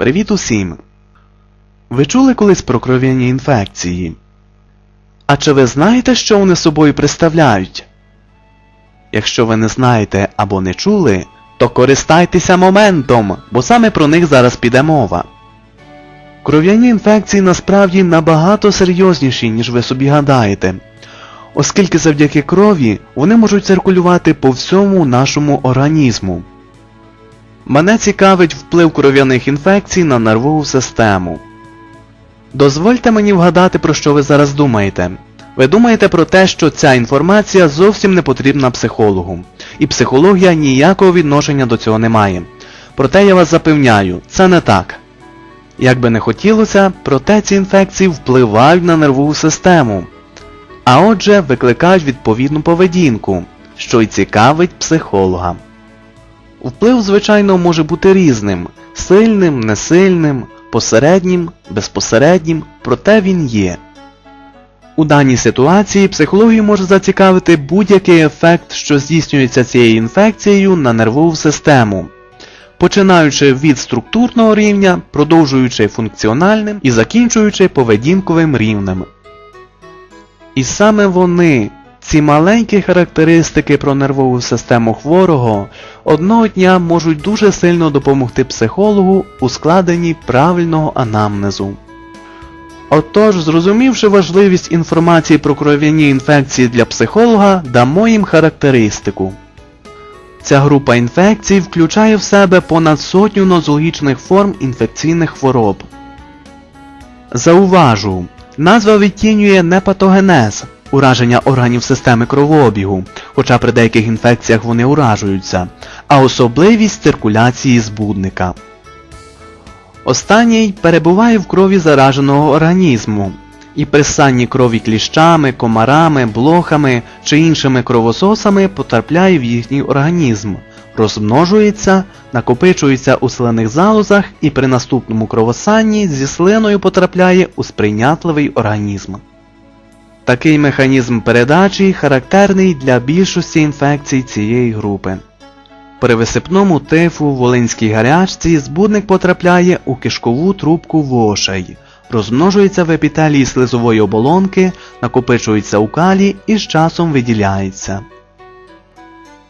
Привіт усім! Ви чули колись про кров'яні інфекції? А чи ви знаєте, що вони собою представляють? Якщо ви не знаєте або не чули, то користайтеся моментом, бо саме про них зараз піде мова. Кров'яні інфекції насправді набагато серйозніші, ніж ви собі гадаєте, оскільки завдяки крові вони можуть циркулювати по всьому нашому організму. Мене цікавить вплив кров'яних інфекцій на нервову систему. Дозвольте мені вгадати, про що ви зараз думаєте. Ви думаєте про те, що ця інформація зовсім не потрібна психологу, і психологія ніякого відношення до цього не має. Проте я вас запевняю, це не так. Як би не хотілося, проте ці інфекції впливають на нервову систему, а отже викликають відповідну поведінку, що й цікавить психолога. Вплив, звичайно, може бути різним сильним, несильним, посереднім, безпосереднім, проте він є. У даній ситуації психологію може зацікавити будь-який ефект, що здійснюється цією інфекцією на нервову систему, починаючи від структурного рівня, продовжуючи функціональним і закінчуючи поведінковим рівнем. І саме вони, ці маленькі характеристики про нервову систему хворого, одного дня можуть дуже сильно допомогти психологу у складенні правильного анамнезу. Отож, зрозумівши важливість інформації про кров'яні інфекції для психолога, дамо їм характеристику. Ця група інфекцій включає в себе понад сотню нозологічних форм інфекційних хвороб. Зауважу, назва відтінює не патогенез, ураження органів системи кровообігу, хоча при деяких інфекціях вони уражуються, а особливість циркуляції збудника. Останній перебуває в крові зараженого організму, і при ссанні крові кліщами, комарами, блохами чи іншими кровососами потрапляє в їхній організм, розмножується, накопичується у слиних залозах і при наступному кровосанні зі слиною потрапляє у сприйнятливий організм. Такий механізм передачі характерний для більшості інфекцій цієї групи. При висипному тифу волинській гарячці збудник потрапляє у кишкову трубку вошей, розмножується в епітелії слизової оболонки, накопичується у калі і з часом виділяється.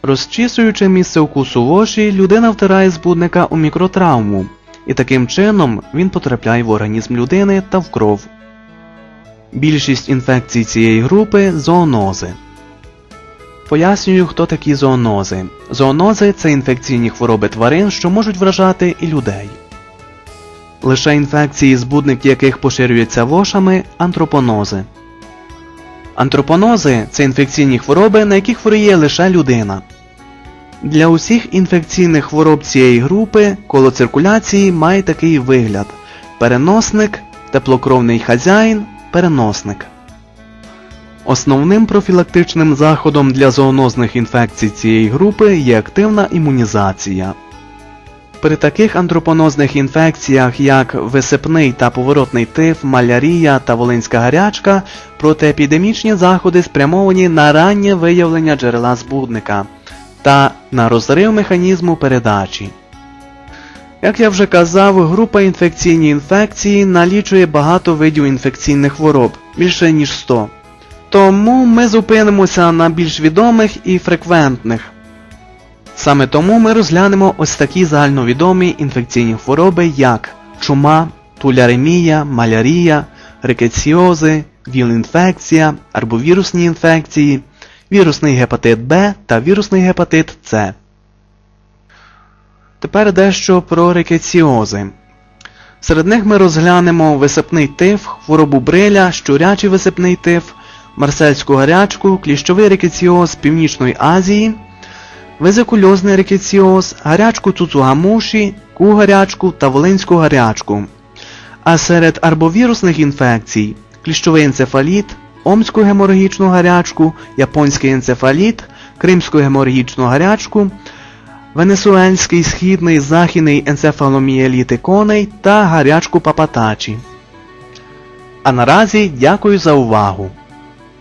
Розчісуючи місце укусу воші, людина втирає збудника у мікротравму, і таким чином він потрапляє в організм людини та в кров. Більшість інфекцій цієї групи зоонози. Пояснюю, хто такі зоонози. Зоонози це інфекційні хвороби тварин, що можуть вражати і людей. Лише інфекції, збудник яких поширюється вошами антропонози. Антропонози це інфекційні хвороби, на які хворіє лише людина. Для усіх інфекційних хвороб цієї групи коло циркуляції має такий вигляд: переносник, теплокровний хазяїн, переносник. Основним профілактичним заходом для зоонозних інфекцій цієї групи є активна імунізація. При таких антропонозних інфекціях, як висипний та поворотний тиф, малярія та волинська гарячка, протиепідемічні заходи спрямовані на раннє виявлення джерела збудника та на розрив механізму передачі. Як я вже казав, група інфекційні інфекції налічує багато видів інфекційних хвороб, більше ніж 100. Тому ми зупинимося на більш відомих і фреквентних. Саме тому ми розглянемо ось такі загальновідомі інфекційні хвороби, як чума, туляремія, малярія, рикеціози, віл-інфекція, арбовірусні інфекції, вірусний гепатит Б та вірусний гепатит С. Тепер дещо про рикеціози. Серед них ми розглянемо висипний тиф, хворобу бриля, щурячий висипний тиф, марсельську гарячку, кліщовий рикеціоз Північної Азії, везикульозний рикеціоз, гарячку цуцугамуші, ку-гарячку та волинську гарячку. А серед арбовірусних інфекцій кліщовий енцефаліт, омську геморагічну гарячку, японський енцефаліт, кримську геморагічну гарячку, венесуельський східний західний енцефаломіеліти коней та гарячку папатачі. А наразі дякую за увагу!